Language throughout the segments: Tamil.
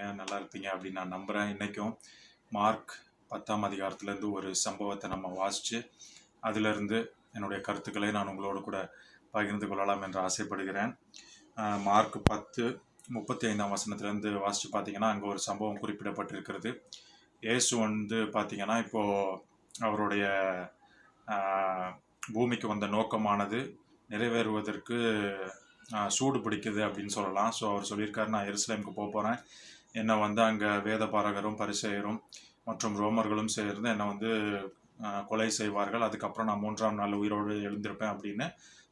இருக்கீங்க நல்லா இருப்பீங்க அப்படின்னு நான் நம்புகிறேன் இன்றைக்கும் மார்க் பத்தாம் அதிகாரத்துலேருந்து ஒரு சம்பவத்தை நம்ம வாசித்து அதிலிருந்து என்னுடைய கருத்துக்களை நான் உங்களோடு கூட பகிர்ந்து கொள்ளலாம் என்று ஆசைப்படுகிறேன். மார்க் பத்து முப்பத்தி ஐந்தாம் வசனத்துலேருந்து வாசித்து பார்த்தீங்கன்னா அங்கே ஒரு சம்பவம் குறிப்பிடப்பட்டிருக்கிறது. இயேசு வந்து பார்த்தீங்கன்னா இப்போது அவருடைய பூமிக்கு வந்த நோக்கமானது நிறைவேறுவதற்கு சூடு பிடிக்குது அப்படின்னு சொல்லலாம். ஸோ அவர் சொல்லியிருக்காரு நான் எருசலேமுக்கு போக போகிறேன் என்னை வந்து அங்கே வேத பாரகரும் பரிசெயரும் மற்றும் ரோமர்களும் சேர்ந்து என்னை வந்து கொலை செய்வார்கள். அதுக்கப்புறம் நான் மூன்றாம் நாள் உயிரோடு எழுந்திருப்பேன் அப்படின்னு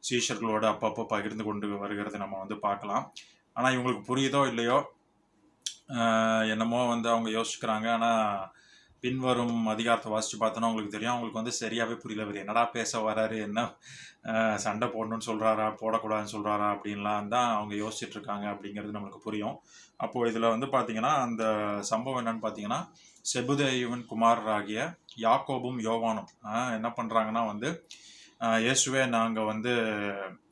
சீஷர்களோடு அப்பப்போ பகிர்ந்து கொண்டு வருகிறத நம்ம வந்து பார்க்கலாம். ஆனால் இவங்களுக்கு புரியுதோ இல்லையோ? என்னமோ வந்து அவங்க யோசிக்கிறாங்க. ஆனால் பின்வரும் அதிகாரத்தை வாசித்து பார்த்தோன்னா உங்களுக்கு தெரியும். அவங்களுக்கு வந்து சரியாகவே புரியல. இவர் என்னடா பேச வராரு? என்ன சண்டை போடணும்னு சொல்கிறாரா போடக்கூடாதுன்னு சொல்கிறாரா அப்படின்லாம் தான் அவங்க யோசிச்சுட்டு இருக்காங்க அப்படிங்கிறது நம்மளுக்கு புரியும். அப்போது இதில் வந்து பார்த்தீங்கன்னா அந்த சம்பவம் என்னன்னு பார்த்தீங்கன்னா செபுதேயுவின் குமாரராகிய யாக்கோபும் யோவானும் என்ன பண்ணுறாங்கன்னா வந்து இயேசுவே நாங்கள் வந்து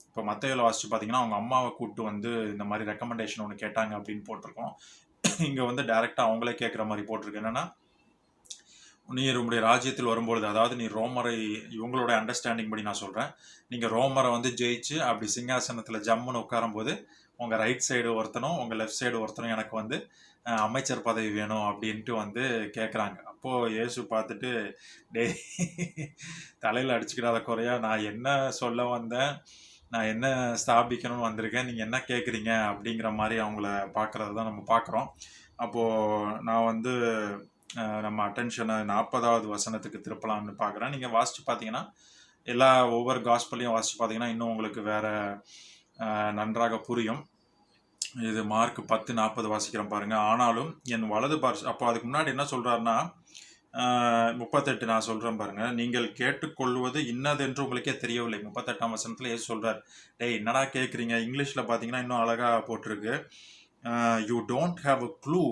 இப்போ மத்தையில் வாசித்து பார்த்தீங்கன்னா அவங்க அம்மாவை கூப்பிட்டு வந்து இந்த மாதிரி ரெக்கமெண்டேஷன் ஒன்று கேட்டாங்க அப்படின்னு போட்டிருக்கோம். இங்கே வந்து டைரெக்டாக அவங்களே கேட்குற மாதிரி போட்டிருக்கு. என்னென்னா நீர் உங்களுடைய ராஜ்யத்தில் வரும்பொழுது அதாவது நீ ரோமரை இவங்களோட அண்டர்ஸ்டாண்டிங் படி நான் சொல்கிறேன் நீங்கள் ரோமரை வந்து ஜெயிச்சு அப்படி சிங்காசனத்தில் ஜம்முன்னு உட்காரும்போது உங்கள் ரைட் சைடு ஒருத்தனும் உங்கள் லெஃப்ட் சைடு ஒருத்தனும் எனக்கு வந்து அமைச்சர் பதவி வேணும் அப்படின்ட்டு வந்து கேட்குறாங்க அப்போது இயேசு பார்த்துட்டு டே தலையில் அடிச்சுக்கிடாத குறையா நான் என்ன சொல்ல வந்தேன்? நான் என்ன ஸ்தாபிக்கணும்னு வந்திருக்கேன்? நீங்கள் என்ன கேட்குறீங்க அப்படிங்கிற மாதிரி அவங்கள பார்க்குறது தான் நம்ம பார்க்குறோம். அப்போது நான் வந்து நம்ம அட்டென்ஷனை நாற்பதாவது வசனத்துக்கு திருப்பலாம்னு பார்க்குறேன். நீங்கள் வாசித்து பார்த்தீங்கன்னா எல்லா ஒவ்வொரு காஸ்பல்லையும் வாசித்து பார்த்தீங்கன்னா இன்னும் உங்களுக்கு வேறு நன்றாக புரியும். இது மார்க் பத்து நாற்பது வாசிக்கிறோம் பாருங்கள் ஆனாலும் என் வலது பார்ஸ் அப்போ அதுக்கு முன்னாடி என்ன சொல்கிறாருன்னா முப்பத்தெட்டு நான் சொல்கிறேன் பாருங்கள் நீங்கள் கேட்டுக்கொள்வது இன்னதென்று உங்களுக்கே தெரியவில்லை. முப்பத்தெட்டாம் வசனத்தில் ஏ சொல்கிறார் டேய் என்னடா கேட்குறீங்க இங்கிலீஷில் பார்த்தீங்கன்னா இன்னும் அழகாக போட்டிருக்கு. You don't have a clue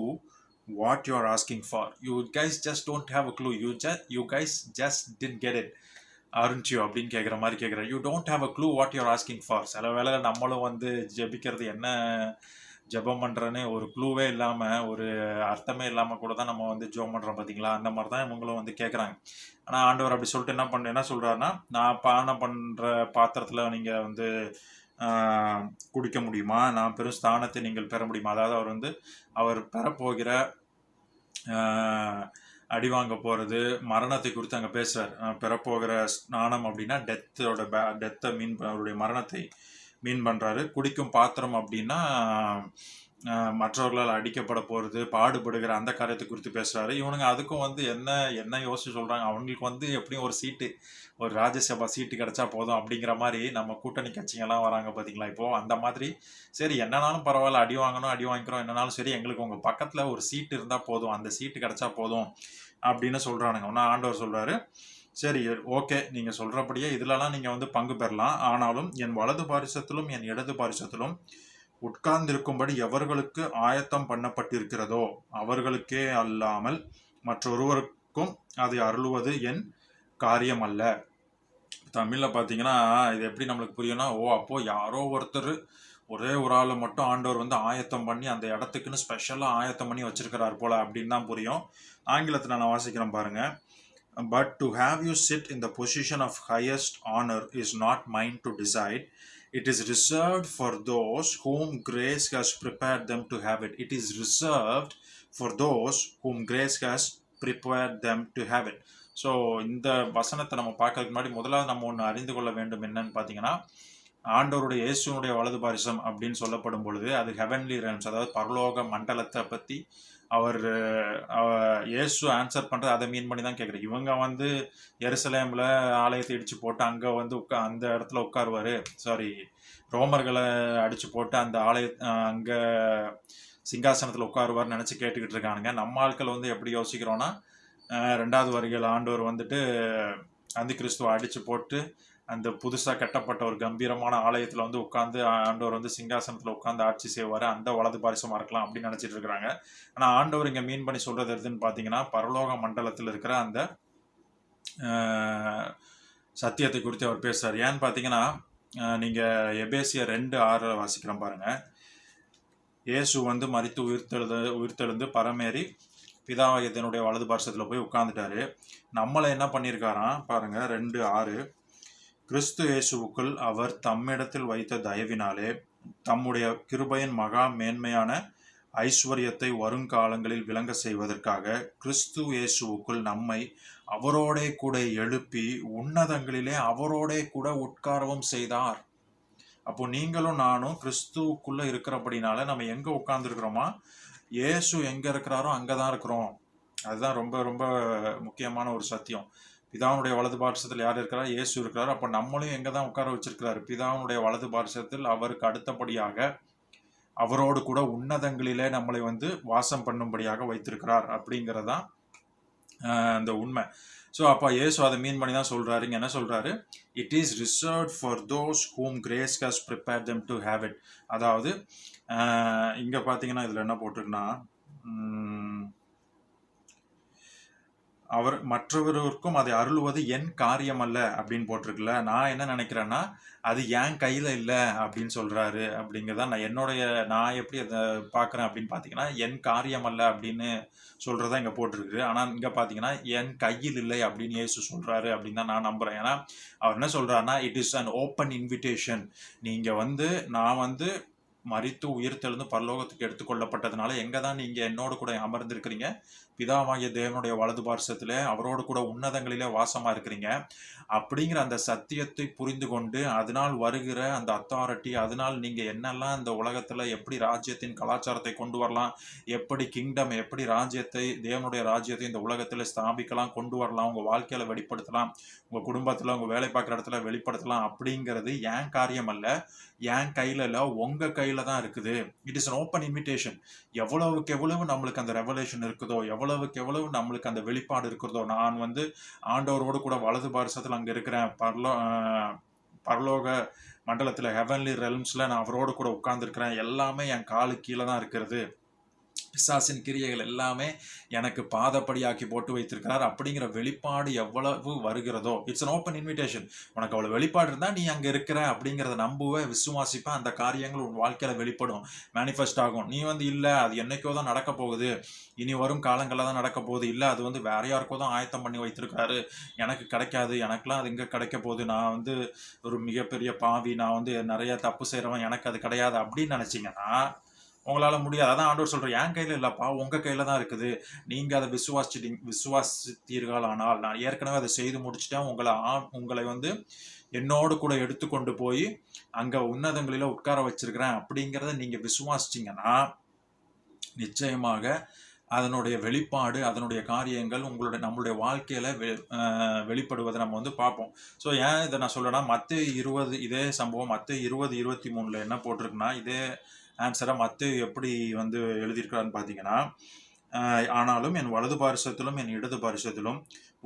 what you are asking for you guys just don't a a clue you you you guys didn't get it. It அப்படின்னு கேட்குற மாதிரி கேட்குறேன் you don't have a clue what you're asking for சில வேலை நம்மளும் வந்து ஜெபிக்கிறது என்ன ஜெபம் பண்ணுறேன்னு ஒரு க்ளூவே இல்லாமல் ஒரு அர்த்தமே இல்லாமல் கூட தான் நம்ம வந்து ஜெபம் பண்ணுறோம் பார்த்தீங்களா அந்த மாதிரி தான் இவங்களும் வந்து கேட்குறாங்க ஆனால் ஆண்டவர் அப்படி சொல்லிட்டு என்ன பண்ண என்ன சொல்கிறாருன்னா நான் பானை பண்ணுற பாத்திரத்தில் நீங்கள் வந்து குடிக்க முடியுமா? நான் பெரும் ஸ்தானத்தை நீங்கள் பெற முடியுமா? அதாவது அவர் வந்து அவர் பெறப்போகிற அடி வாங்க போகிறது மரணத்தை குறித்து அங்கே பேசுகிறார் பெறப்போகிற ஸ்நானம் அப்படின்னா டெத்தோட பே டெத்தை மீன் அவருடைய மரணத்தை மீன் பண்ணுறாரு குடிக்கும் பாத்திரம் அப்படின்னா மற்றவர்களால் அடிக்கப்பட போகிறது பாடுபடுகிற அந்த காரியத்தை குறித்து பேசுகிறாரு இவனுங்க அதுக்கும் வந்து என்ன என்ன யோசிச்சு சொல்கிறாங்க அவங்களுக்கு வந்து எப்படியும் ஒரு சீட்டு ஒரு ராஜ்யசபா சீட்டு கிடைச்சா போதும் அப்படிங்கிற மாதிரி நம்ம கூட்டணி கட்சிங்கெல்லாம் வராங்க பார்த்தீங்களா இப்போது அந்த மாதிரி சரி என்னனாலும் பரவாயில்ல அடி வாங்கணும் அடி வாங்கிக்கிறோம் என்னனாலும் சரி எங்களுக்கு உங்கள் பக்கத்தில் ஒரு சீட்டு இருந்தால் போதும் அந்த சீட்டு கிடைச்சா போதும் அப்படின்னு சொல்கிறானுங்க ஒன்றா ஆண்டவர் சொல்கிறாரு சரி ஓகே நீங்கள் சொல்கிறபடியே இதிலலாம் நீங்கள் வந்து பங்கு பெறலாம். ஆனாலும் என் வலது பாரிசத்திலும் என் இடது பாரிசத்திலும் உட்கார்ந்திருக்கும்படி எவர்களுக்கு ஆயத்தம் பண்ணப்பட்டிருக்கிறதோ அவர்களுக்கே அல்லாமல் மற்றொருவருக்கும் அதை அருளுவது என் காரியம் அல்ல தமிழில் பார்த்தீங்கன்னா இது எப்படி நம்மளுக்கு புரியும்னா ஓ அப்போ யாரோ ஒருத்தர் ஒரே ஒரு ஆளை மட்டும் ஆண்டவர் வந்து ஆயத்தம் பண்ணி அந்த இடத்துக்குன்னு ஸ்பெஷலாக ஆயத்தம் பண்ணி வச்சிருக்கிறார் போல அப்படின்னு தான் புரியும். ஆங்கிலத்தில் நான் வாசிக்கிறேன் பாருங்க. But do have you sit in the position of highest honour is not mind to decide it is reserved for those whom grace has prepared them to have it. It is reserved for those whom grace has prepared them to have it. So இந்த வசனத்தை நம்ம பார்க்கறதுக்கு முன்னாடி முதலாவது நம்ம ஒன்று அறிந்து கொள்ள வேண்டும் என்னன்னு பார்த்தீங்கன்னா ஆண்டவருடைய இயேசுனுடைய வலது பாரிசம் அப்படின்னு சொல்லப்படும் பொழுது அது ஹெவன்லி ரன்ஸ் அதாவது பரலோக மண்டலத்தை பற்றி அவர் இயேசு ஆன்சர் பண்ணுறது அதை மீன் பண்ணி தான் கேட்குறேன் இவங்க வந்து எருசலேமில் ஆலயத்தை இடித்து போட்டு அங்கே வந்து உட்கா அந்த இடத்துல உட்காருவார். சாரி ரோமர்களை அடித்து போட்டு அந்த ஆலய அங்கே சிங்காசனத்தில் உட்காருவார்னு நினச்சி கேட்டுக்கிட்டு இருக்கானுங்க. நம்ம ஆட்கள் வந்து எப்படி யோசிக்கிறோன்னா ரெண்டாவது வருகையில் ஆண்டவர் வந்துட்டு அந்த கிறிஸ்துவை அடித்து போட்டு அந்த புதுசாக கட்டப்பட்ட ஒரு கம்பீரமான ஆலயத்தில் வந்து உட்காந்து ஆண்டவர் வந்து சிங்காசனத்தில் உட்காந்து ஆட்சி செய்வார். அந்த வலது பாரிசமாக இருக்கலாம் அப்படின்னு நினச்சிட்டு இருக்கிறாங்க. ஆனால் ஆண்டவர் இங்கே மீன் பண்ணி சொல்கிறது எதுன்னு பார்த்தீங்கன்னா பரலோக மண்டலத்தில் இருக்கிற அந்த சத்தியத்தை குறித்து அவர் பேசுகிறார் ஏன்னு பார்த்தீங்கன்னா நீங்கள் எபேசிய ரெண்டு ஆறு வாசிக்கிறோம் பாருங்கள் இயேசு வந்து மறித்து உயிர்த்தெழுத உயிர்த்தெழுந்து பரமேறி பிதாவாகியத்தினுடைய வலது பாரசத்தில் போய் உட்காந்துட்டாரு நம்மளை என்ன பண்ணியிருக்காராம் பாருங்கள் ரெண்டு ஆறு. கிறிஸ்து இயேசுவுக்குள் அவர் தம்மிடத்தில் வைத்த தயவினாலே தம்முடைய கிருபையின் மகா மேன்மையான ஐஸ்வர்யத்தை வருங்காலங்களில் விளங்க செய்வதற்காக கிறிஸ்து இயேசுவுக்குள் நம்மை அவரோடே கூட எழுப்பி உன்னதங்களிலே அவரோடே கூட உட்காரவும் செய்தார். அப்போ நீங்களும் நானும் கிறிஸ்துவுக்குள்ள இருக்கிறபடினால நம்ம எங்க உட்கார்ந்துருக்கிறோமா? இயேசு எங்க இருக்கிறாரோ அங்கதான் இருக்கிறோம். அதுதான் ரொம்ப ரொம்ப முக்கியமான ஒரு சத்தியம். பிதாவுடைய வலது பாரசத்தில் யார் இருக்கிறார்? இயேசு இருக்கிறார். அப்போ நம்மளும் எங்கே தான் உட்கார வச்சிருக்கிறார்? பிதாவுடைய வலது பாரசத்தில் அவருக்கு அடுத்தபடியாக அவரோடு கூட உன்னதங்களிலே நம்மளை வந்து வாசம் பண்ணும்படியாக வைத்திருக்கிறார் அப்படிங்கிறதான் அந்த உண்மை. ஸோ அப்போ இயேசு அதை மீன் பண்ணி தான் சொல்கிறாருங்க என்ன சொல்கிறாரு it is reserve for those whom grace has prepare them to have it அதாவது இங்கே பார்த்தீங்கன்னா இதில் என்ன போட்டிருக்குன்னா அவர் மற்றவருக்கும் அதை அருளுவது என் காரியம் அல்ல அப்படின்னு போட்டிருக்குல்ல. நான் என்ன நினைக்கிறேன்னா அது என் கையில் இல்லை அப்படின்னு சொல்கிறாரு அப்படிங்கிறதா நான் என்னுடைய நான் எப்படி அதை பார்க்குறேன் அப்படின்னு பார்த்தீங்கன்னா என் காரியம் அல்ல அப்படின்னு சொல்கிறதா இங்கே போட்டிருக்கு ஆனால் இங்கே பார்த்தீங்கன்னா என் கையில் இல்லை அப்படின்னு ஏசு சொல்கிறாரு அப்படின்னு தான் நான் நம்புகிறேன் ஏன்னா அவர் என்ன சொல்கிறாருன்னா it is an open invitation நீங்கள் வந்து நான் வந்து மறித்து உயிர்த்தெழுந்து பரலோகத்துக்கு எடுத்துக்கொள்ளப்பட்டதுனால எங்கே தான் நீங்கள் என்னோடு கூட அமர்ந்திருக்கிறீங்க? பிதாவாகிய தேவனுடைய வலது பார்சத்தில் அவரோடு கூட உன்னதங்களிலே வாசமாக இருக்கிறீங்க. அப்படிங்கிற அந்த சத்தியத்தை புரிந்து கொண்டு அதனால் வருகிற அந்த அத்தாரிட்டி அதனால் நீங்கள் என்னெல்லாம் இந்த உலகத்தில் எப்படி ராஜ்யத்தின் கலாச்சாரத்தை கொண்டு வரலாம் எப்படி கிங்டம் எப்படி ராஜ்யத்தை தேவனுடைய ராஜ்யத்தை இந்த உலகத்தில் ஸ்தாபிக்கலாம் கொண்டு வரலாம் உங்கள் வாழ்க்கையில் வெளிப்படுத்தலாம் உங்கள் குடும்பத்தில் உங்கள் வேலை பார்க்குற இடத்துல வெளிப்படுத்தலாம் அப்படிங்கிறது ஏன் காரியம் அல்ல என் கையில் இல்லை உங்கள் கையில் தான் இருக்குது. It is an open invitation எவ்வளவுக்கு எவ்வளவு நம்மளுக்கு அந்த ரெவலேஷன் இருக்குதோ எவ்வளவுக்கு எவ்வளவு நம்மளுக்கு அந்த வெளிப்பாடு இருக்கிறதோ நான் வந்து ஆண்டவரோடு கூட வலது பாரசத்தில் அங்க இருக்கிறேன். பரலோ பரலோக மண்டலத்தில் ஹெவன்லி ரெல்ம்ஸ்ல நான் அவரோடு கூட உட்கார்ந்துருக்கிறேன். எல்லாமே என் காலு கீழே தான் இருக்கிறது. பிசாசின் கிரியைகள் எல்லாமே எனக்கு பாதப்படியாக்கி போட்டு வைத்திருக்கிறார். அப்படிங்கிற வெளிப்பாடு எவ்வளவு வருகிறதோ இட்ஸ் அன் ஓப்பன் இன்விடேஷன் உனக்கு அவ்வளோ வெளிப்பாடு இருந்தால் நீ அங்கே இருக்கிற அப்படிங்கிறத நம்புவேன் விசுவாசிப்ப அந்த காரியங்கள் உன் வாழ்க்கையில் வெளிப்படும் மேனிஃபெஸ்ட் ஆகும். நீ வந்து இல்லை அது என்னைக்கோ தான் நடக்க போகுது. இனி வரும் காலங்களில் தான் நடக்க போகுது. இல்லை அது வந்து வேற யாருக்கோ தான் ஆயத்தம் பண்ணி வைத்திருக்காரு எனக்கு கிடைக்காது எனக்கெலாம் அது இங்கே கிடைக்க போகுது. நான் வந்து ஒரு மிகப்பெரிய பாவி நான் வந்து நிறைய தப்பு செய்கிறவன் எனக்கு அது கிடையாது அப்படின்னு நினச்சிங்கன்னா உங்களால் முடியாது. அதான் ஆண்டவர் சொல்கிறேன் என் கையில் இல்லைப்பா உங்கள் கையில் தான் இருக்குது. நீங்கள் அதை விசுவாசிட்டி விசுவாசித்தீர்கள் ஆனால் நான் ஏற்கனவே அதை செய்து முடிச்சுட்டேன். உங்களை ஆ- உங்களை வந்து என்னோடு கூட எடுத்துக்கொண்டு போய் அங்கே உன்னதங்களில் உட்கார வச்சிருக்கிறேன். அப்படிங்கிறத நீங்கள் விசுவாசிச்சிங்கன்னா நிச்சயமாக அதனுடைய வெளிப்பாடு அதனுடைய காரியங்கள் உங்களுடைய நம்மளுடைய வாழ்க்கையில் வெ- வெளிப்படுவதை நம்ம வந்து பார்ப்போம். ஸோ ஏன் இதை நான் சொல்லணும்னா மற்ற இருபது இதே சம்பவம் மற்ற இருபது இருபத்தி மூணில் என்ன போட்டிருக்குன்னா இதே ஆன்சராக மற்ற எப்படி வந்து எழுதியிருக்கிறான்னு பார்த்தீங்கன்னா ஆனாலும் என் வலது பாரிசத்திலும் என் இடது பாரிசத்திலும்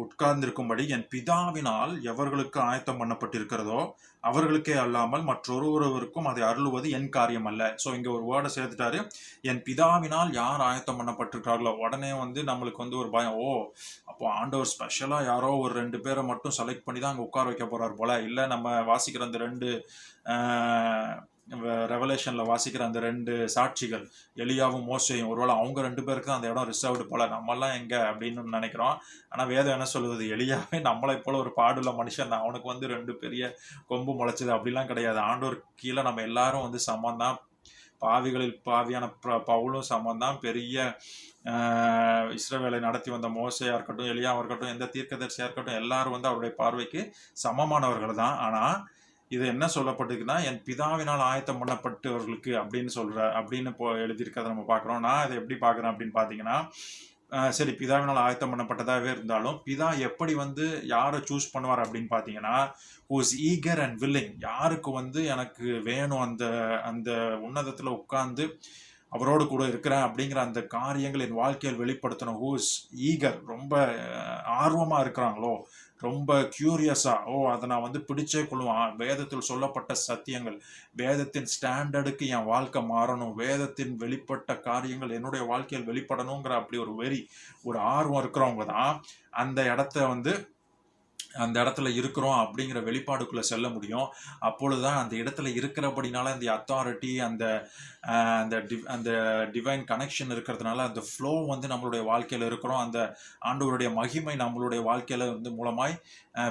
உட்கார்ந்திருக்கும்படி என் பிதாவினால் எவர்களுக்கு ஆயத்தம் பண்ணப்பட்டிருக்கிறதோ அவர்களுக்கே அல்லாமல் மற்றொருவருக்கும் அதை அருளுவது என் காரியம் அல்ல. ஸோ இங்கே ஒரு வேர்டை சேர்த்துட்டாரு. என் பிதாவினால் யார் ஆயத்தம் பண்ணப்பட்டிருக்கார்களோ உடனே வந்து நம்மளுக்கு வந்து ஒரு பயம் ஓ அப்போ ஆண்டவர் ஸ்பெஷலாக யாரோ ஒரு ரெண்டு பேரை மட்டும் செலக்ட் பண்ணி தான் அங்கே உட்கார வைக்க போகிறார் போல. இல்லை நம்ம வாசிக்கிற அந்த ரெண்டு ரெவலேஷனில் வாசிக்கிற அந்த ரெண்டு சாட்சிகள் எலியாவும் மோசையும் ஒருவேளை அவங்க ரெண்டு பேருக்கு தான் அந்த இடம் ரிசர்வ்டு போல. நம்மெல்லாம் எங்கே அப்படின்னு நினைக்கிறோம். ஆனால் வேதம் என்ன சொல்லுவது எலியாவே நம்மளை போல ஒரு பாடுள்ள மனுஷன் தான். அவனுக்கு வந்து ரெண்டு பெரிய கொம்பு முளைச்சது. அப்படிலாம் கிடையாது. ஆண்டோர் கீழே நம்ம எல்லாரும் வந்து சமந்தான் பாவிகளில் பாவியான ப- பவுலும் சமந்தான் பெரிய இஸ்ரவேலை நடத்தி வந்த மோசையாக இருக்கட்டும் எலியாவா இருக்கட்டும் எந்த தீர்க்கதரிசியாக இருக்கட்டும் எல்லாரும் வந்து அவருடைய பார்வைக்கு சமமானவர்கள் தான். ஆனால் இது என்ன சொல்லப்பட்டிருக்குன்னா என் பிதாவினால் ஆயத்தம் பண்ணப்பட்டவர்களுக்கு அப்படின்னு சொல்ற அப்படின்னு போ எழுதியிருக்கிறத நம்ம பார்க்குறோம். நான் அதை எப்படி பார்க்குறேன் அப்படின்னு பார்த்தீங்கன்னா சரி பிதாவினால் ஆயத்தம் பண்ணப்பட்டதாகவே இருந்தாலும் பிதா எப்படி வந்து யாரை சூஸ் பண்ணுவார் அப்படின்னு பார்த்தீங்கன்னா ஹூஸ் ஈகர் அண்ட் வில்லிங் யாருக்கு வந்து எனக்கு வேணும் அந்த அந்த உன்னதத்தில் உட்கார்ந்து அவரோடு கூட இருக்கிறேன் அப்படிங்கிற அந்த காரியங்கள் என் வாழ்க்கையில் வெளிப்படுத்தணும். ஹூஸ் ஈகர் ரொம்ப ஆர்வமாக இருக்கிறாங்களோ ரொம்ப கியூரியஸாக ஓ அதை நான் வந்து பிடிச்சே கொள்ளுவேன். வேதத்தில் சொல்லப்பட்ட சத்தியங்கள் வேதத்தின் ஸ்டாண்டர்டுக்கு என் வாழ்க்கை மாறணும் வேதத்தின் வெளிப்பட்ட காரியங்கள் என்னுடைய வாழ்க்கையில் வெளிப்படணுங்கிற அப்படி ஒரு வெறி ஒரு ஆர்வம் இருக்கிறவங்க தான் அந்த இடத்த வந்து அந்த இடத்துல இருக்கிறோம் அப்படிங்கிற வெளிப்பாடுக்குள்ளே செல்ல முடியும். அப்பொழுதுதான் அந்த இடத்துல இருக்கிறபடினால அந்த அத்தாரிட்டி அந்த அந்த டி அந்த டிவைன் கனெக்ஷன் இருக்கிறதுனால அந்த ஃப்ளோ வந்து நம்மளுடைய வாழ்க்கையில் இருக்கிறோம். அந்த ஆண்டவருடைய மகிமை நம்மளுடைய வாழ்க்கையில் வந்து மூலமாய்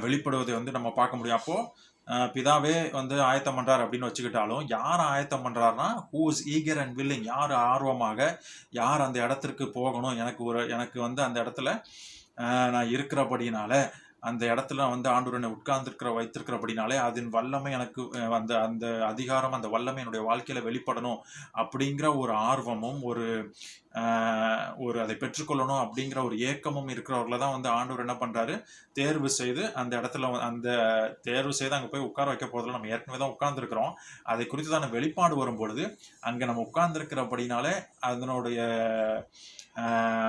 வெளிப்படுவதை வந்து நம்ம பார்க்க முடியும். அப்போது பிதாவே வந்து ஆயத்தம் பண்ணுறார் அப்படின்னு வச்சுக்கிட்டாலும் யார் ஆயத்தம் பண்ணுறாருனா who is eager and willing யார் ஆர்வமாக யார் அந்த இடத்திற்கு போகணும்? எனக்கு ஒரு எனக்கு வந்து அந்த இடத்துல நான் இருக்கிறபடினால அந்த இடத்துல வந்து ஆண்டூரனை என்னை உட்கார்ந்துருக்கிற வைத்திருக்கிறபடினாலே அதன் வல்லமை எனக்கு அந்த அந்த அதிகாரம் அந்த வல்லமை என்னுடைய வாழ்க்கையில் வெளிப்படணும் அப்படிங்கிற ஒரு ஆர்வமும் ஒரு ஒரு அதை பெற்றுக்கொள்ளணும் அப்படிங்கிற ஒரு ஏக்கமும் இருக்கிறவர்கள தான் வந்து ஆண்டவர் என்ன பண்ணுறாரு தேர்வு செய்து அந்த இடத்துல அந்த தேர்வு செய்து அங்கே போய் உட்கார வைக்க போறதுல நம்ம ஏற்கனவே தான் உட்கார்ந்துருக்கிறோம். அதை குறித்து குறித்துதான வெளிப்பாடு வரும்பொழுது அங்கே நம்ம உட்கார்ந்துருக்கிறபடினாலே அதனுடைய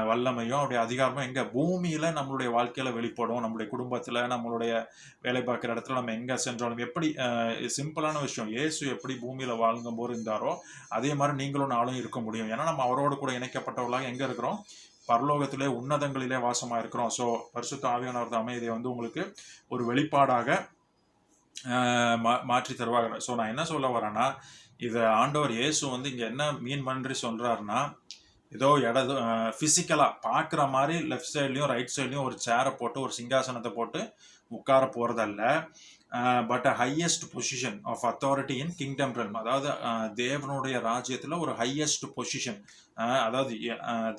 வல்லமையும் அவருடைய அதிகாரமும் எங்கே? பூமியில் நம்மளுடைய வாழ்க்கையில் வெளிப்படும். நம்மளுடைய குடும்பத்தில் நம்மளுடைய வேலை பார்க்குற இடத்துல நம்ம எங்கே சென்றாலும் எப்படி சிம்பிளான விஷயம் இயேசு எப்படி பூமியில் வாழ்ந்தும் போது இருந்தாரோ அதே மாதிரி நீங்களும் நாளும் இருக்க முடியும். ஏன்னா நம்ம அவரோடு கூட இணைக்கப்பட்டவர்களாக எங்கே இருக்கிறோம்? பரலோகத்திலே உன்னதங்களிலே வாசமாக இருக்கிறோம். ஸோ பரிசுத்த ஆவியானவர் அமைதியை வந்து உங்களுக்கு ஒரு வெளிப்பாடாக மா- மாற்றி தருவாங்க ஸோ நான் என்ன சொல்ல வரேன்னா இதை ஆண்டவர் இயேசு வந்து இங்கே என்ன மீன் பண்ணி சொல்கிறாருன்னா ஏதோ இடது ஃபிசிக்கலாக பார்க்குற மாதிரி லெஃப்ட் சைட்லேயும் ரைட் சைட்லேயும் ஒரு சேரை போட்டு ஒரு சிங்காசனத்தை போட்டு உட்கார போகிறதல்ல but highest position of authority in kingdom realm. அதாவது தேவனுடைய ராஜ்யத்தில் ஒரு ஹையஸ்ட் பொசிஷன் அதாவது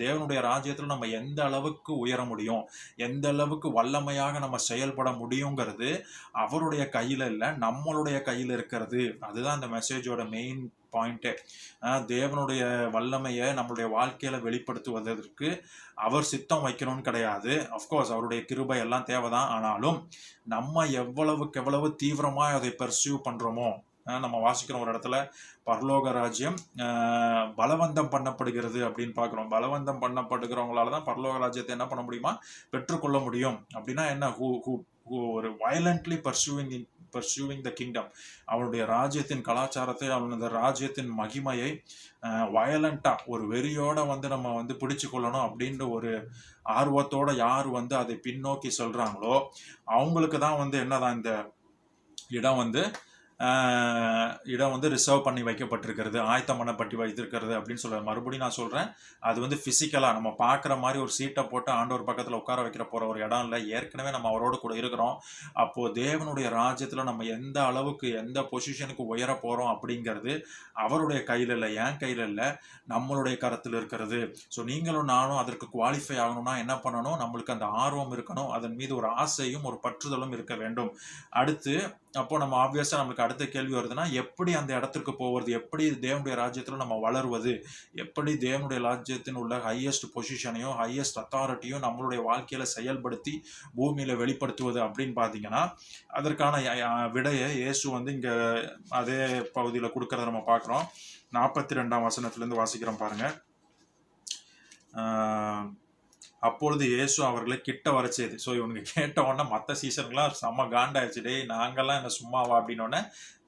தேவனுடைய ராஜ்யத்தில் நம்ம எந்த அளவுக்கு உயர முடியும் எந்த அளவுக்கு வல்லமையாக நம்ம செயல்பட முடியுங்கிறது அவருடைய கையில் இல்லை நம்மளுடைய கையில் இருக்கிறது. அதுதான் அந்த மெசேஜோட மெயின் பாயிண்ட்டே. தேவனுடைய வல்லமையை நம்மளுடைய வாழ்க்கையில் வெளிப்படுத்துவதற்கு அவர் சித்தம் வைக்கணும்னு கிடையாது. அஃப்கோர்ஸ் அவருடைய கிருபை எல்லாம் தேவைதான். ஆனாலும் நம்ம எவ்வளவுக்கு எவ்வளவு தீவிரமாக அதை பர்சியூ பண்ணுறோமோ நம்ம வாசிக்கிறோம் ஒரு இடத்துல பரலோக ராஜ்யம் பலவந்தம் பண்ணப்படுகிறது அப்படின்னு பார்க்குறோம். பலவந்தம் பண்ணப்படுகிறவங்களால தான் பரலோக ராஜ்யத்தை என்ன பண்ண முடியுமா? பெற்றுக்கொள்ள முடியும். அப்படின்னா என்ன? ஹூ ஹூ ஹூ ஒரு violently pursuing pursuing the kingdom அவனுடைய ராஜ்யத்தின் கலாச்சாரத்தை அவனது ராஜ்யத்தின் மகிமையை வயலண்டா ஒரு வெறியோட வந்து நம்ம வந்து பிடிச்சு கொள்ளணும் அப்படின்ற ஒரு ஆர்வத்தோட யார் வந்து அதை பின்னோக்கி சொல்றாங்களோ அவங்களுக்கு தான் வந்து என்னதான் இந்த இடம் வந்து இடம் வந்து ரிசர்வ் பண்ணி வைக்கப்பட்டிருக்கிறது ஆயத்தம் பண்ணப்பட்டு வைத்திருக்கிறது அப்படின்னு சொல்ல மறுபடியும் நான் சொல்கிறேன் அது வந்து ஃபிசிக்கலாக நம்ம பார்க்குற மாதிரி ஒரு சீட்டை போட்டு ஆண்டவர் பக்கத்தில் உட்கார வைக்கிற போகிற ஒரு இடம் இல்லை. ஏற்கனவே நம்ம அவரோடு கூட இருக்கிறோம். அப்போது தேவனுடைய ராஜ்யத்தில் நம்ம எந்த அளவுக்கு எந்த பொசிஷனுக்கு உயர போகிறோம் அப்படிங்கிறது அவருடைய கையில் இல்லை என் கையில் இல்லை. நம்மளுடைய கரத்தில் இருக்கிறது. ஸோ நீங்களும் நானும் அதற்கு குவாலிஃபை ஆகணும்னா என்ன பண்ணணும்? நம்மளுக்கு அந்த ஆர்வம் இருக்கணும். அதன் மீது ஒரு ஆசையும் ஒரு பற்றுதலும் இருக்க வேண்டும். அடுத்து அப்போ நம்ம ஆப்வியஸாக நம்மளுக்கு அடுத்த கேள்வி வருதுன்னா எப்படி அந்த இடத்துக்கு போவது? எப்படி தேவனுடைய ராஜ்யத்தில் நம்ம வளருவது? எப்படி தேவனுடைய ராஜ்யத்தின் உள்ள ஹையஸ்ட் பொசிஷனையும் ஹையஸ்ட் அத்தாரிட்டியும் நம்மளுடைய வாழ்க்கையில செயல்படுத்தி பூமியில வெளிப்படுத்துவது அப்படின்னு பார்த்தீங்கன்னா அதற்கான விடையை இயேசு வந்து இங்க அதே பகுதியில் கொடுக்கறத நம்ம பார்க்குறோம். நாற்பத்தி ரெண்டாம் வசனத்துலேருந்து வாசிக்கிறோம் பாருங்க. அப்பொழுது இயேசு அவர்களை கிட்ட வர செய்து ஸோ இவனுக்கு கேட்ட உடனே மற்ற சீசனுக்குலாம் செம்ம காண்டாயிடுச்சு டேய் நாங்கள்லாம் என்ன சும்மாவா? அப்படின்னோடனே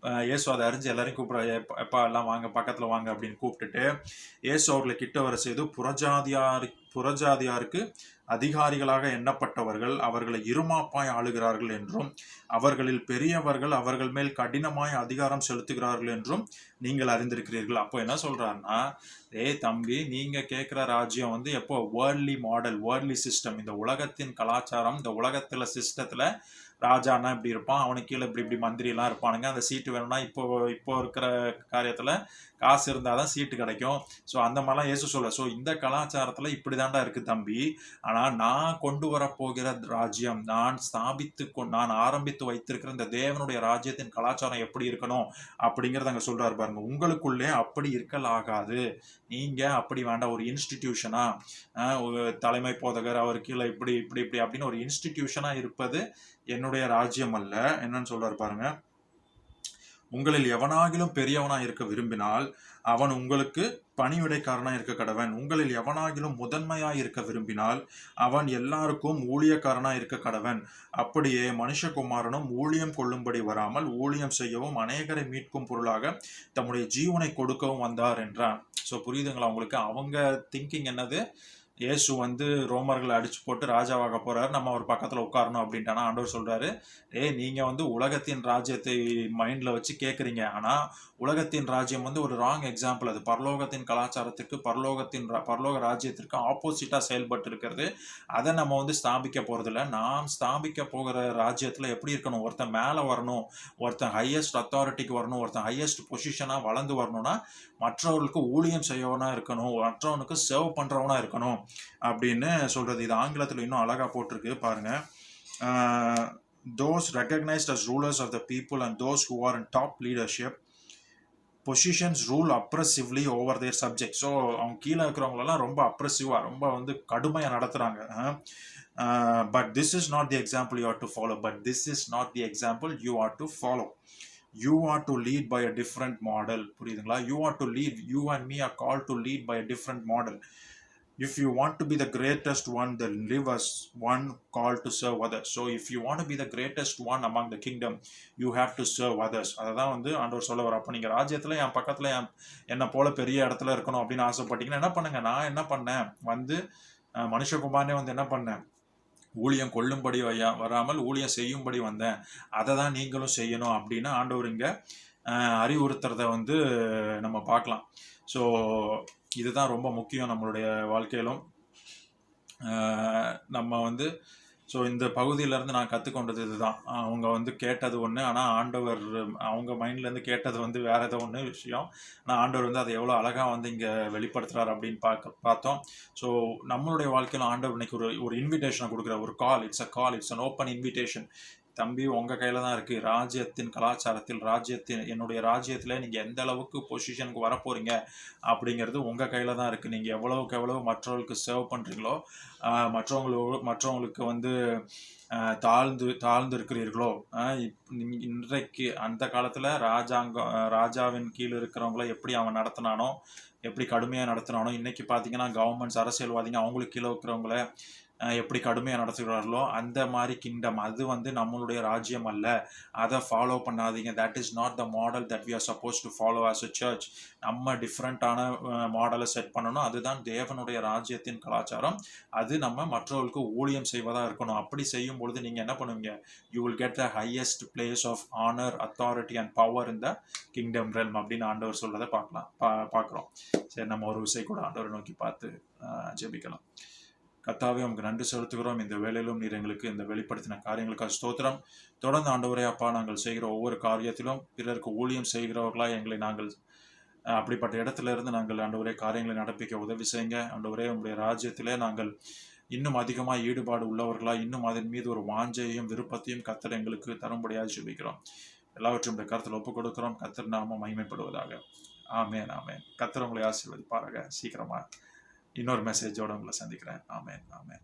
இயேசு அதை அறிஞ்சு எல்லாரையும் கூப்பிட எப்ப எப்பா எல்லாம் வாங்க பக்கத்தில் வாங்க அப்படின்னு கூப்பிட்டுட்டு இயேசு அவர்களை கிட்ட வர செய்து புறஜாதியார் புறஜாதியாருக்கு அதிகாரிகளாக எண்ணப்பட்டவர்கள் அவர்களை இருமாப்பாய் ஆளுகிறார்கள் என்றும் அவர்களில் பெரியவர்கள் அவர்கள் மேல் கடினமாய் அதிகாரம் செலுத்துகிறார்கள் என்றும் நீங்கள் அறிந்திருக்கிறீர்கள். அப்போ என்ன சொல்றாருன்னா ஏ தம்பி நீங்க கேட்குற ராஜ்யம் வந்து எப்போ? வேர்ல்ட்லி மாடல் வேர்ல்ட்லி சிஸ்டம் இந்த உலகத்தின் கலாச்சாரம் இந்த உலகத்துல சிஸ்டத்துல ராஜானா இப்படி இருப்பான் அவனுக்கு கீழே இப்படி இப்படி மந்திரி இருப்பானுங்க. அந்த சீட்டு வேணும்னா இப்போ இப்போ இருக்கிற காரியத்தில் காசு இருந்தால் தான் சீட்டு கிடைக்கும். ஸோ அந்த மாதிரிலாம் ஏசு சொல்ல ஸோ இந்த கலாச்சாரத்தில் இப்படி தாண்டா இருக்குது தம்பி. ஆனால் நான் கொண்டு வரப்போகிற ராஜ்யம் நான் ஸ்தாபித்து கொ- நான் ஆரம்பித்து வைத்திருக்கிற இந்த தேவனுடைய ராஜ்யத்தின் கலாச்சாரம் எப்படி இருக்கணும் அப்படிங்கிறத அங்கே சொல்கிறார் பாருங்க. உங்களுக்குள்ளே அப்படி இருக்கலாகாது நீங்கள் அப்படி வேண்டாம். ஒரு இன்ஸ்டிடியூஷனாக ஒரு தலைமை போதகர் அவர் கீழே இப்படி இப்படி இப்படி அப்படின்னு ஒரு இன்ஸ்டிடியூஷனாக இருப்பது என்னுடைய ராஜ்யம் அல்ல. என்னன்னு சொல்றாரு பாருங்க. உங்களில் எவனாகிலும் பெரியவனா இருக்க விரும்பினால் அவன் உங்களுக்கு பணிவிடைக்காரனா இருக்க கடவன். உங்களில் எவனாகிலும் முதன்மையாய் இருக்க விரும்பினால் அவன் எல்லாருக்கும் ஊழியக்காரனா இருக்க கடவன். அப்படியே மனுஷகுமாரனும் ஊழியம் கொள்ளும்படி வராமல் ஊழியம் செய்யவும் அநேகரை மீட்கும் பொருளாக தம்முடைய ஜீவனை கொடுக்கவும் வந்தார் என்றான். ஸோ புரியுதுங்களா உங்களுக்கு? அவங்க திங்கிங் என்னது? இயேசு வந்து ரோமர்களை அடிச்சு போட்டு ராஜாவாக போறாரு. நம்ம ஒரு பக்கத்துல உட்காரணும் அப்படின்ட்டானா ஆண்டவர் சொல்றாரு ஏ நீங்க வந்து உலகத்தின் ராஜ்யத்தை மைண்ட்ல வச்சு கேக்குறீங்க. ஆனா உலகத்தின் ராஜ்யம் வந்து ஒரு ராங் எக்ஸாம்பிள் அது பரலோகத்தின் கலாச்சாரத்துக்கு பரலோகத்தின் ரா- பரலோக ராஜ்யத்திற்கு ஆப்போசிட்டா செயல்பட்டு இருக்கிறது அதை நம்ம வந்து ஸ்தாபிக்க போறதில்ல. நாம் ஸ்தாபிக்க போகிற ராஜ்யத்துல எப்படி இருக்கணும்? ஒருத்தன் மேல வரணும் ஒருத்தன் ஹையஸ்ட் அத்தாரிட்டிக்கு வரணும் ஒருத்தன் ஹையஸ்ட் பொசிஷனா வளர்ந்து வரணும்னா மற்றவர்களுக்கு ஊழியம் செய்யவனா இருக்கணும் மற்றவனுக்கு சர்வ் பண்றவனா இருக்கணும். அப்படின்னு சொல்கிறது இது ஆங்கிலத்தில் இன்னும் அழகா போட்டிருக்கு பாருங்க. Those recognised as rulers of the people and those who are in top leadership positions rule oppressively over their subject so அவங்க கீழே இருக்கிறவங்களெல்லாம் ரொம்ப அப்ரெசிவாக ரொம்ப வந்து கடுமையாக நடத்துகிறாங்க but this is not the example you are to follow but this is not the example you are to follow you are to lead by a different model புரியுதுங்களா? You are to lead you and me are call to lead by a different model if you want to be the greatest one then live as one called to serve others. So if you want to be the greatest one among the kingdom you have to serve others. அததான் வந்து ஆண்டவர் சொல்ல வர அப்போ நீங்கள் ராஜ்யத்தில் என் பக்கத்தில் என் என்னை போல பெரிய இடத்துல இருக்கணும் அப்படின்னு ஆசைப்பட்டீங்கன்னா என்ன பண்ணுங்க? நான் என்ன பண்ணேன்? வந்து மனுஷகுமாரனே வந்து என்ன பண்ணேன்? ஊழியம் கொள்ளும்படி வையா- வராமல் ஊழியம் செய்யும்படி வந்தேன். அதை தான் நீங்களும் செய்யணும் அப்படின்னு ஆண்டவர் இங்கே அறிவுறுத்துறத வந்து நம்ம பார்க்கலாம். ஸோ இதுதான் ரொம்ப முக்கியம் நம்மளுடைய வாழ்க்கையிலும். நம்ம வந்து ஸோ இந்த பகுதியிலேருந்து நான் கற்றுக்கொண்டது இதுதான். அவங்க வந்து கேட்டது ஒன்று ஆனால் ஆண்டவர் அவங்க மைண்ட்லேருந்து கேட்டது வந்து வேறு ஏதோ ஒன்று விஷயம். ஆனால் ஆண்டவர் வந்து அதை எவ்வளோ அழகாக வந்து இங்கே வெளிப்படுத்துகிறார் அப்படின்னு பார்க்க பார்த்தோம். ஸோ நம்மளுடைய வாழ்க்கையில் ஆண்டவர் இன்னைக்கு ஒரு ஒரு இன்விடேஷனை கொடுக்குற ஒரு call it's a call it's an open invitation தம்பி உங்கள் கையில் தான் இருக்குது ராஜ்யத்தின் கலாச்சாரத்தில் ராஜ்யத்தின் என்னுடைய ராஜ்யத்தில் நீங்கள் எந்த அளவுக்கு பொசிஷனுக்கு வரப்போகிறீங்க அப்படிங்கிறது உங்கள் கையில் தான் இருக்குது நீங்கள் எவ்வளவுக்கு எவ்வளவு மற்றவர்களுக்கு சர்வ் பண்ணுறீங்களோ மற்றவங்களோ மற்றவங்களுக்கு வந்து தாழ்ந்து தாழ்ந்து இருக்கிறீர்களோ இப்- இன்றைக்கு அந்த காலத்தில் ராஜாங்கம் ராஜாவின் கீழ் இருக்கிறவங்கள எப்படி அவன் நடத்தினானோ எப்படி கடுமையாக நடத்தினானோ இன்றைக்கி பார்த்தீங்கன்னா கவர்மெண்ட்ஸ் அரசியல்வாதிங்க அவங்களுக்கு கீழே இருக்கிறவங்கள எப்படி கடுமையாக நடத்துகிறார்களோ அந்த மாதிரி கிங்டம் அது வந்து நம்மளுடைய ராஜ்யம் அல்ல. அதை ஃபாலோ பண்ணாதீங்க. That is not the model that we are suppose to follow as a church நம்ம டிஃப்ரெண்ட்டான மாடலை செட் பண்ணணும். அதுதான் தேவனுடைய ராஜ்யத்தின் கலாச்சாரம். அது நம்ம மற்றவர்களுக்கு ஊழியம் செய்வதாக இருக்கணும். அப்படி செய்யும் பொழுது நீங்கள் என்ன பண்ணுவீங்க? You will get the highest place of honour authority and power in the kingdom realm அப்படின்னு ஆண்டவர் சொல்கிறத பார்க்கலாம். பா பார்க்குறோம். சரி நம்ம ஒரு விசை கூட ஆண்டவரை நோக்கி பார்த்து அஹ், ஜெபிக்கலாம். கத்தாவே உமக்கு நன்றி செலுத்துகிறோம். இந்த வேலையிலும் நீர் எங்களுக்கு இந்த வெளிப்படுத்தின காரியங்களுக்காக ஸ்தோத்திரம். தொடர்ந்து ஆண்டவரே அப்பா நாங்கள் செய்கிற ஒவ்வொரு காரியத்திலும் பிறருக்கு ஊழியம் செய்கிறவர்களாக எங்களை நாங்கள் அப்படிப்பட்ட இடத்துல இருந்து நாங்கள் ஆண்டவரே காரியங்களை நடப்பிக்க உதவி செய்யுங்க. ஆண்டவரே உங்களுடைய ராஜ்யத்திலே நாங்கள் இன்னும் அதிகமாக ஈடுபாடு உள்ளவர்களா இன்னும் அதன் மீது ஒரு வாஞ்சையும் விருப்பத்தையும் கத்தர் எங்களுக்கு தரும்படியாக ஜெபிக்கிறோம். எல்லாவற்றையும் உடைய கருத்தில் ஒப்புக் கொடுக்கிறோம் கத்தர் நாம மகிமைப்படுவதாக. ஆமேன் ஆமேன். கத்தர் உங்களை ஆசீர்வதிப்பாராக. சீக்கிரமா இன்னொரு மெசேஜோட உங்களை சந்திக்கிறேன். ஆமேன் ஆமேன்.